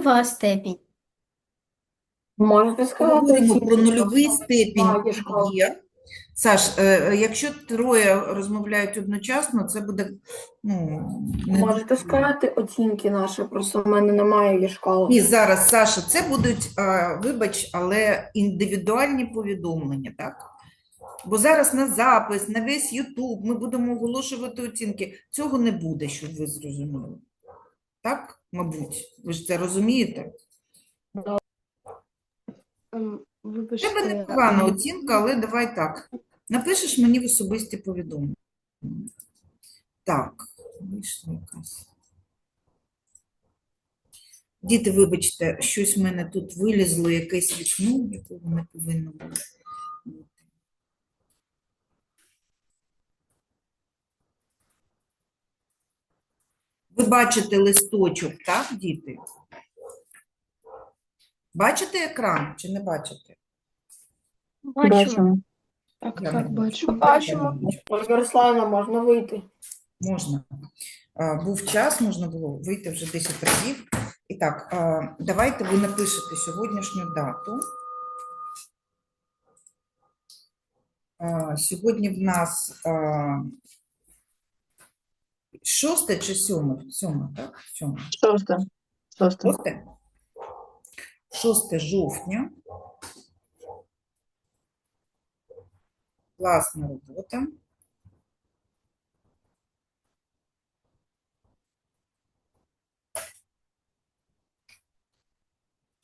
нульова степінь? Можете сказати, Говоримо про нульовий степінь. Є Саш, е, якщо троє розмовляють одночасно, це буде ну, не Можете дуже. сказати оцінки наші, просто в мене немає є шкали. Ні, зараз, Саша, це будуть, а, вибач, але індивідуальні повідомлення, так? Бо зараз на запис, на весь Ютуб ми будемо оголошувати оцінки. Цього не буде, щоб ви зрозуміли. Так, мабуть, ви ж це розумієте? Ем, Тебе непогана оцінка, але давай так. Напишеш мені в особисті повідомлення. Так, вийшла якась. Діти, вибачте, щось в мене тут вилізло, якесь вікно, якого не повинно було Ви бачите листочок, так, діти? Бачите екран чи не бачите? Бачимо. так, Я не так. Бачимо. Я не бачу. Ольга Руславівна, можна вийти. Можна. А, Був час, можна було вийти вже 10 разів. І так, а, давайте ви напишете сьогоднішню дату. А, Сьогодні в нас а, шосте чи сьоме? Сьоме, так? Сьоме. Шосте. Шосте. Шосте? 6 жовтня. Класна робота.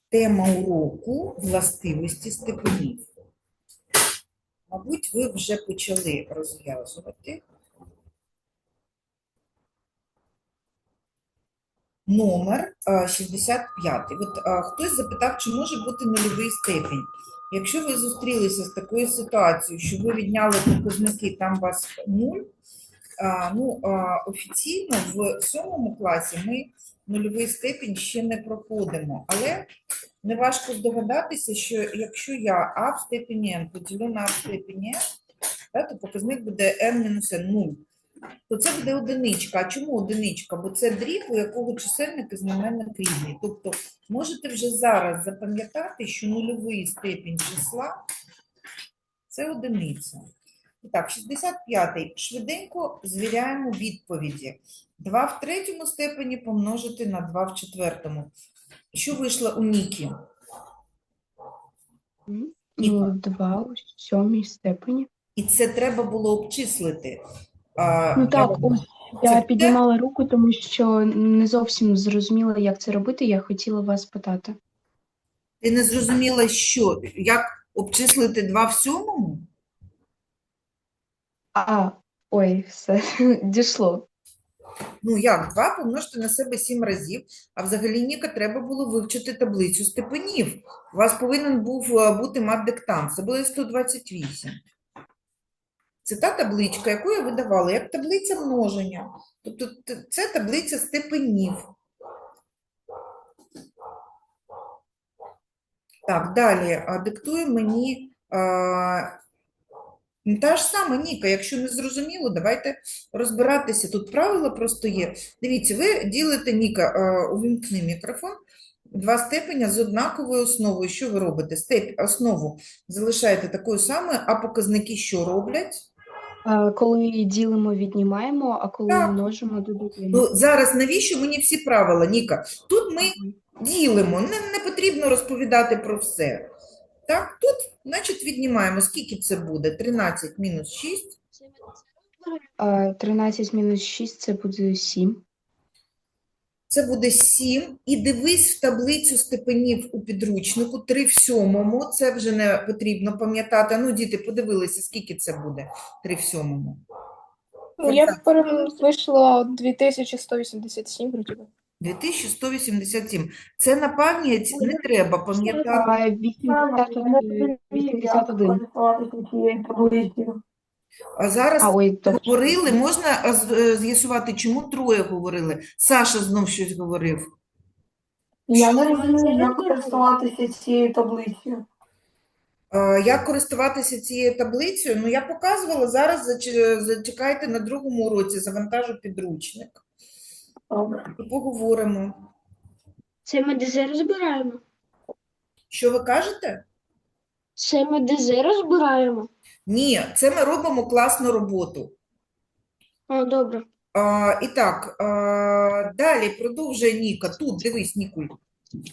Тема уроку властивості степенів. Мабуть, ви вже почали розв'язувати. Номер а, 65. От хтось запитав, чи може бути нульовий степінь. Якщо ви зустрілися з такою ситуацією, що ви відняли показники, там у вас 0, а, ну, офіційно в сьомому класі ми нульовий степінь ще не проходимо. Але неважко здогадатися, що якщо я а в степені n поділю на а в степені n, то показник буде n-n 0 то це буде одиничка. А чому одиничка? Бо це дріб, у якого чисельник і знаменник рівні. Тобто можете вже зараз запам'ятати, що нульовий степінь числа це одиниця. І так, 65-й. Швиденько звіряємо відповіді. 2 в третьому степені помножити на 2 в четвертому. Що вийшло у Нікі? Ну, два у сьомій степені. І це треба було обчислити. А, Ну так, треба- ось Це я те- піднімала руку, тому що не зовсім зрозуміла, як це робити. Я хотіла вас питати. Ти не зрозуміла, що? Як обчислити 2 в сьомому? А, ой, все, дійшло. Ну як, 2 помножити на себе 7 разів, а взагалі Ніка треба було вивчити таблицю степенів. У вас повинен був е, бути мат-диктант, це буде 128. Це та табличка, яку я видавала, як таблиця множення. Тобто це таблиця степенів. Так, далі диктує мені а, та ж сама Ніка, якщо не зрозуміло, давайте розбиратися. Тут правило просто є. Дивіться, ви ділите Ніка, а, увімкни мікрофон. Два степеня з однаковою основою. Що ви робите? Степ, основу залишаєте такою самою, а показники що роблять? Коли ділимо, віднімаємо, а коли Так. множимо, додаємо. Ну, зараз навіщо мені всі правила, Ніка? Тут ми ділимо, не, не потрібно розповідати про все. Так, тут, значить, віднімаємо. Скільки це буде? 13 мінус 6. А, 13 мінус 6 це буде 7. Це буде 7. І дивись в таблицю степенів у підручнику. 3 в сьомому. Це вже не потрібно пам'ятати. Ну, діти, подивилися, скільки це буде 3 в сьомому. Ну, я пере- вийшло 2187 вроді би. 2187. Це на пам'ять не треба пам'ятати. А 81. 81. Користуватися цією таблицею. А зараз А, ой, то говорили, можна е, з'ясувати, чому троє говорили? Саша знов щось говорив. Я не розумію, як користуватися цією таблицею. Е, Як користуватися цією таблицею? Ну, я показувала, зараз зачекайте на другому уроці, завантажу підручник Добре. і поговоримо. Це ми ДЗ розбираємо. Що ви кажете? Це ми ДЗ розбираємо. Ні, це ми робимо класну роботу. О, добре. А, і так, а, далі продовжує Ніка. Тут, дивись, Нікуль.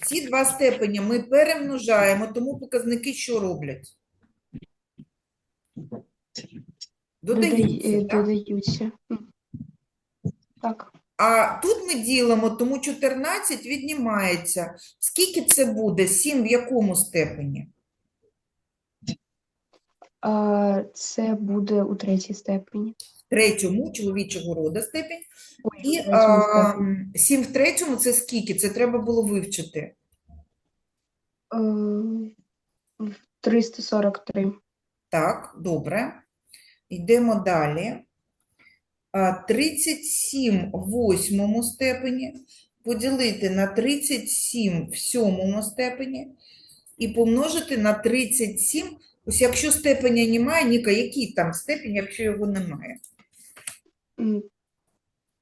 Ці два степені ми перемножаємо, тому показники що роблять? Додаються, так? Додаються. М. Так. А тут ми ділимо, тому 14 віднімається. Скільки це буде? 7 в якому степені? Це буде у третій степені. Третьому чоловічого рода степень. Ой, І а. 7 в третьому це скільки? Це треба було вивчити. Е, в 343. Так, добре. Йдемо далі. А, 37 в восьмому степені поділити на 37 в сьомому степені і помножити на 37. Ось якщо степеня немає, Ніка, який там степень, якщо його немає?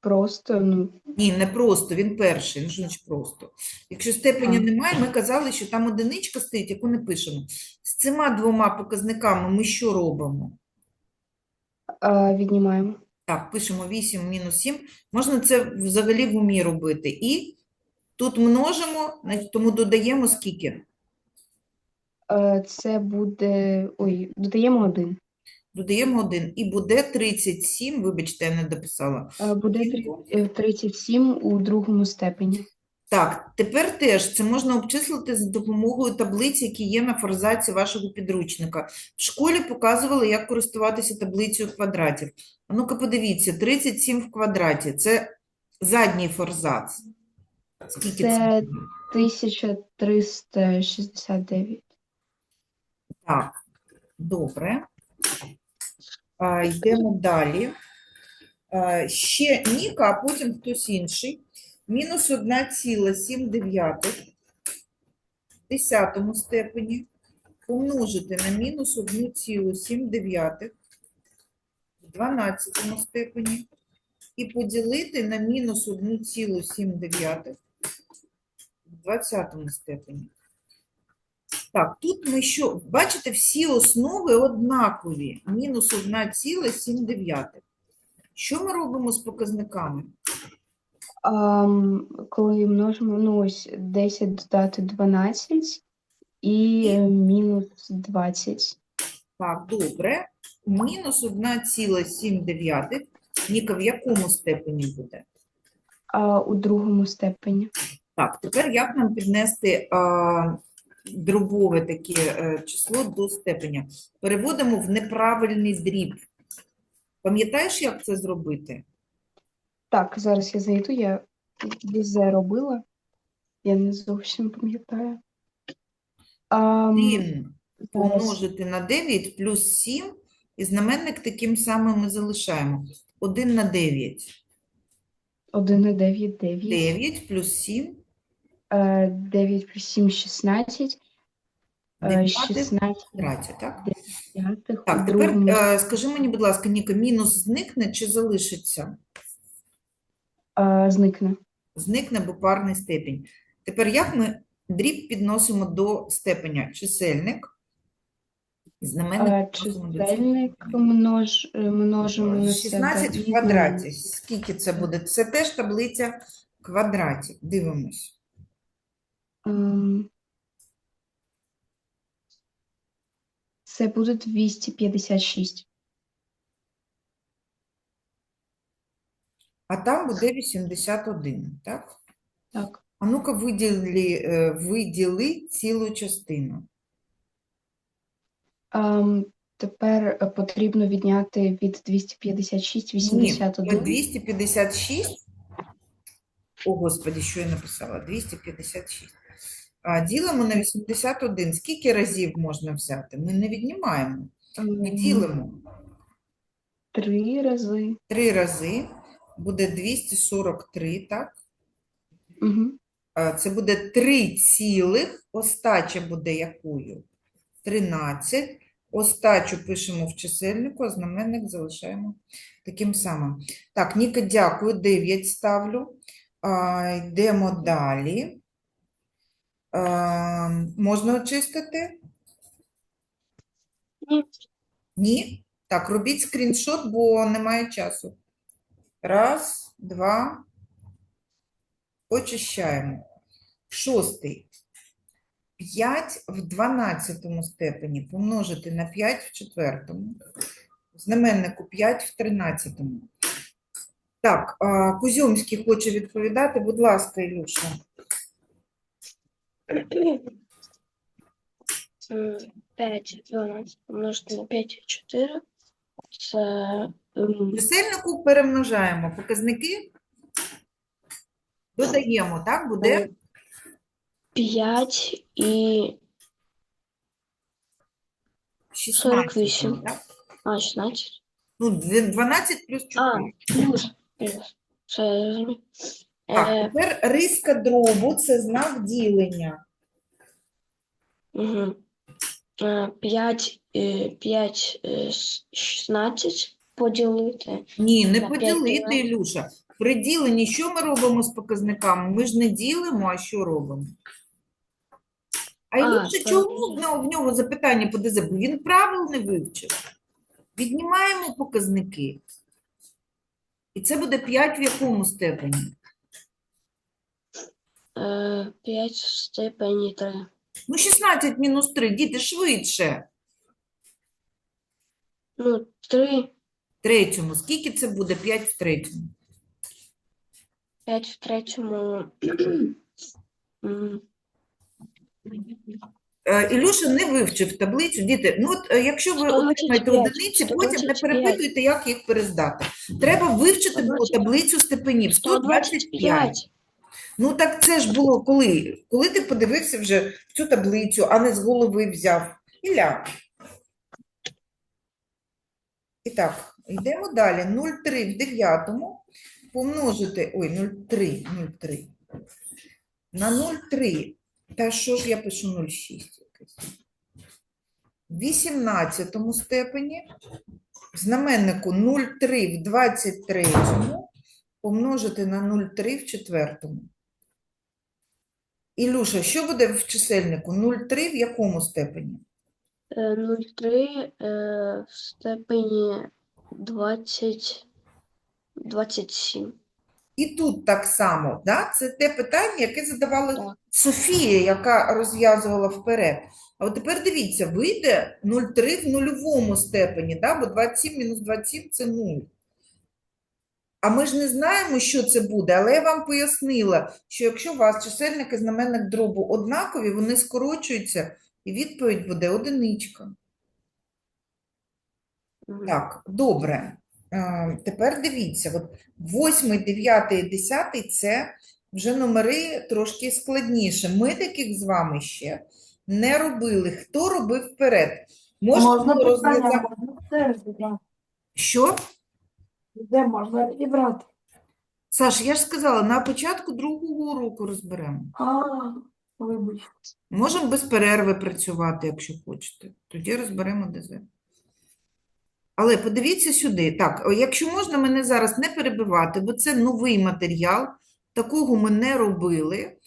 Просто, ну, Ні, не просто, він перший, ну значить просто. Якщо степеня А. немає, ми казали, що там одиничка стоїть, яку не пишемо. З цими двома показниками ми що робимо? а, віднімаємо. Так, пишемо 8 мінус 7. Можна це взагалі в умі робити. І тут множимо, тому додаємо скільки? Е, це буде. Ой, додаємо один. Додаємо 1. І буде 37, вибачте, я не дописала. Е, буде три- Скільки? е, 37 у другому степені. Так, тепер теж це можна обчислити за допомогою таблиць, які є на форзаці вашого підручника. В школі показували, як користуватися таблицею квадратів. А ну-ка подивіться, 37 в квадраті – це задній форзац. Скільки Це це? 1369. Так, добре. А, йдемо далі. А, ще Ніка, а потім хтось інший. Мінус 1,7 в десятому степені помножити на мінус 1,7 в 12 степені і поділити на мінус 1,7 в 20 степені. Так, тут ми що? Бачите, всі основи однакові. Мінус 1,7. Що ми робимо з показниками? Ам, коли множимо, ну ось 10 додати 12 і е, мінус 20. Так, добре. Мінус 1,7. Ніка, в якому степені буде? А у другому степені. Так, тепер як нам піднести а, дробове таке е, число до степеня? Переводимо в неправильний дріб. Пам'ятаєш, як це зробити? Так, зараз я зайду, я візе робила. Я не зовсім пам'ятаю. Ам, 1 зараз. помножити на 9 плюс 7, і знаменник таким самим ми залишаємо. 1 на 9. 1 на 9, 9. 9 плюс 7, Е, 9 плюс 7, 16. Е, 9 в 16 квадраті, так? п'ятих Так, тепер другому. е, скажи мені, будь ласка, Ніка, мінус зникне чи залишиться? е, зникне. Зникне, бо парний степінь. Тепер як ми дріб підносимо до степеня? Чисельник. Знаменник Чисельник множ, множимо на 16 в квадраті. Скільки це буде? Це теж таблиця квадратів. Дивимось. Це буде 256. А там буде 81, так? Так. А ну-ка виділи, е, виділи цілу частину. Ем, Тепер е, потрібно відняти від 256 Ні, 81. 256. О, Господі, що я написала? 256. А, ділимо на 81. Скільки разів можна взяти? Ми не віднімаємо. Ми ділимо. Три рази. Три рази. Буде 243, так? Угу. А, Це буде 3 цілих. Остача буде якою? 13. Остачу пишемо в чисельнику, а знаменник залишаємо таким самим. Так, Ніка, дякую. 9 ставлю. А, йдемо далі. Е, можна очистити? Ні. Ні? Так, робіть скріншот, бо немає часу. Раз, два. Очищаємо. Шостий. 5 в 12 степені помножити на 5 в четвертому. Знаменнику 5 в 13. Так, Кузьомський хоче відповідати. Будь ласка, Ілюша. М, 5, 12 помножити на 5 і 4. Це м, чисельнику перемножаємо показники. Додаємо, так? Буде 5 і 16. 48. так? а, 16. Ну, дві- 12 плюс 4. А, плюс. Плюс. Це я зрозумів. Так, Е, тепер риска дробу – це знак ділення. угу. 5, 5, 16 поділити. Ні, не На п'ять поділити. Ілюша. При діленні що ми робимо з показниками? Ми ж не ділимо, а що робимо? А А, Ілюша, так. чому в нього, в нього запитання по ДЗ? Бо Він правил не вивчив. Віднімаємо показники. І це буде 5 в якому степені? 5 в степені 3. Ну, 16 мінус 3, діти, швидше. Ну, 3, Третьому. Скільки це буде 5 в третьому? 5 в третьому. М, Е, Ілюша не вивчив таблицю. Діти, ну от е, якщо ви 125, отримаєте одиниці, потім не 125. перепитуйте, як їх перездати. Треба вивчити було 125. таблицю степенів. 125. 125. Ну так це ж було коли? Коли ти подивився вже в цю таблицю, а не з голови взяв. Ілля. І так, йдемо далі. 0,3 в дев'ятому помножити, ой, 0,3, 0,3. На 0,3. Та що ж я пишу 0,6 якесь? В 18 степені знаменнику 0,3 в 23 помножити на 0,3 в четвертому. Ілюша, що буде в чисельнику? 0,3 в якому степені? Е, 0,3 е, в степені 20, 27. І тут так само, да? Це те питання, яке задавала Так. Софія, яка розв'язувала вперед. А от тепер дивіться, вийде 0,3 в нульовому степені, да? бо 27 мінус 27 – це 0. А ми ж не знаємо, що це буде, але я вам пояснила, що якщо у вас чисельник і знаменник дробу однакові, вони скорочуються, і відповідь буде одиничка. Так, добре. Е, Тепер дивіться, от 8, 9 10 – це вже номери трошки складніше. Ми таких з вами ще не робили. Хто робив вперед? Можна Можна розв'язати. можна теж зібрати. Що? Де можна відібрати? Саш, я ж сказала, на початку другого уроку розберемо. А, вибач. Можемо без перерви працювати, якщо хочете. Тоді розберемо ДЗ. Але подивіться сюди. Так, якщо можна, мене зараз не перебивати, бо це новий матеріал, такого ми не робили.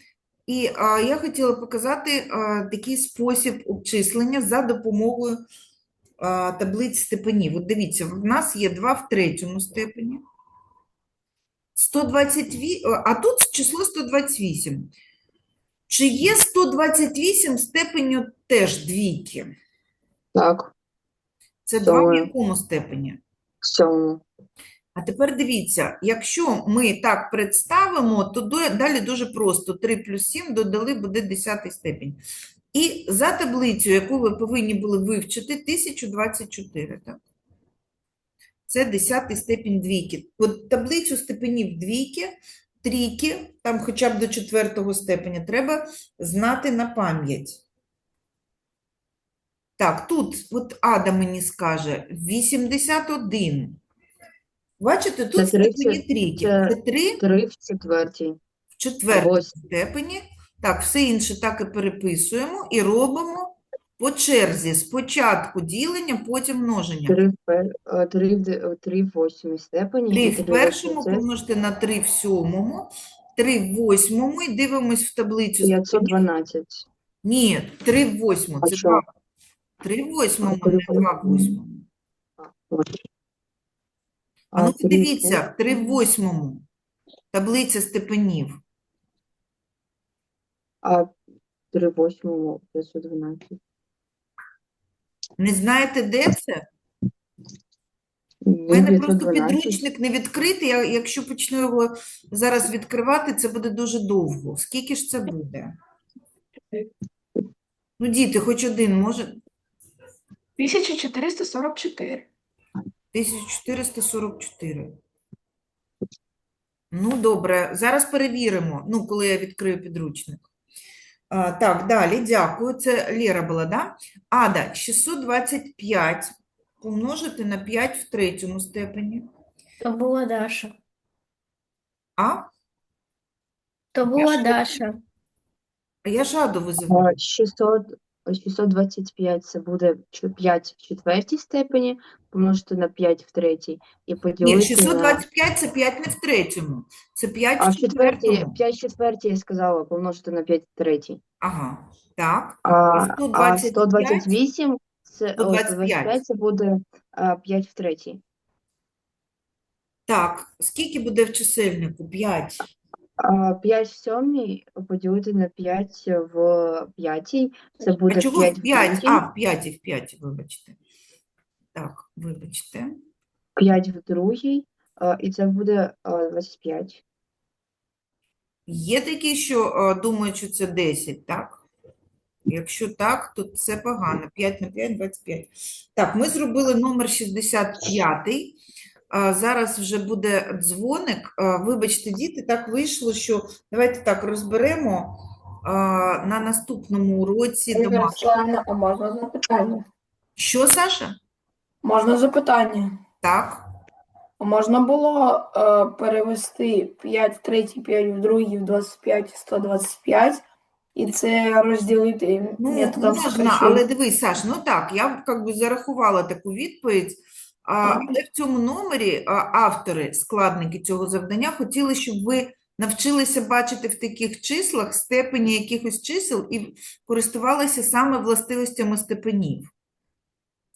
І а, я хотіла показати а, такий спосіб обчислення за допомогою таблиць степенів. От дивіться, в нас є 2 в третьому степені. 128, а тут число 128. Чи є 128 степеню теж двійки? Так, Це 2 в якому степені? сьому. А тепер дивіться, якщо ми так представимо, то далі дуже просто. 3 плюс 7 додали буде 10 степень. І за таблицю, яку ви повинні були вивчити, 1024, так? Це 10 степень двійки. От таблицю степенів двійки, трійки, там хоча б до четвертого степеня, треба знати на пам'ять. Так, тут от Ада мені скаже 81. Бачите, тут Це степені трійки. це Це 3 Три в четвертій. в Восьм. степені. Так, все інше так і переписуємо і робимо по черзі. Спочатку ділення, потім множення. Три в, пер... е, три в, де- е, три степені. 3 в три в першому. Помножити на 3 в сьомому 3 в восьмому і дивимось в таблицю. 512. Ні, 3 в восьмому. Це? 2. 3 в восьмому, А, не три в 2 в восьмому. А ну три в подивіться, 3 в восьмому. Таблиця степенів. А 3 в восьмому 512. Не знаєте, де це? У мене просто 512. підручник не відкритий. Я, якщо почну його зараз відкривати, це буде дуже довго. Скільки ж це буде? Ну, діти, хоч один може. 1444. 1444. Ну, добре, зараз перевіримо, ну, коли я відкрию підручник. А, так, далі, дякую. Це Лера була, да? Ада, 625 помножити на 5 в третьому степені. То була Даша. А? То була Даша. А я ж Аду визиваю. 600, 625 це буде 5 в четвертій степені, помножити на 5 в третій і Ні, поділити на... 625 – це 5 не в третьому. Це 5 А в в четвертій, четвертому. 5 в четвертій я сказала, помножити на 5 в третій. Ага, так. А, а 125? 128 це, 125. 125 це буде 5 в третій. Так, скільки буде в чисельнику? 5. А 5 в сьомій поділити на 5 в п'ятій, це буде А чого 5 в в 5? А, в 5, в 5, вибачте. Так, вибачте. 5 в другій, і це буде а, 25. Є такі, що е, думають, що це 10, так? Якщо так, то це погано. 5 на 5 – 25. Так, ми зробили номер 65. Зараз вже буде дзвоник. Вибачте, діти, так вийшло, що давайте так розберемо на наступному уроці. Русланівна, а можна запитання? Що, Саша? Можна запитання? Так. Можна було е, перевести 5 в третій, 5 в другій, в 25, 125, і це розділити Ну, методом можна, але дивись, Саш, ну так, я как би зарахувала таку відповідь. Але в цьому номері автори, складники цього завдання хотіли, щоб ви навчилися бачити в таких числах степені якихось чисел і користувалися саме властивостями степенів.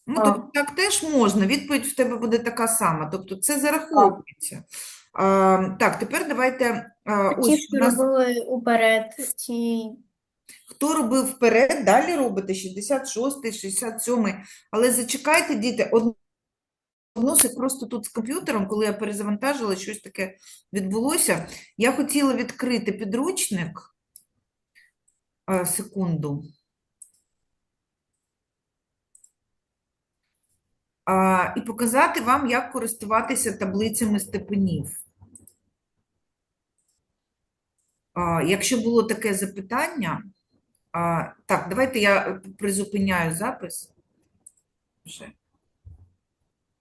Ну, тобто так теж можна, відповідь в тебе буде така сама, тобто це зараховується. А, так, тепер давайте, а, ось що у нас робили уперед, ті Хто робив вперед, далі робите 66, 67. Але зачекайте, діти, од- одну просто тут з комп'ютером, коли я перезавантажила, щось таке відбулося. Я хотіла відкрити підручник. А, Секунду. А, І показати вам, як користуватися таблицями степенів. А, Якщо було таке запитання, а, так, давайте я призупиняю запис. Вже.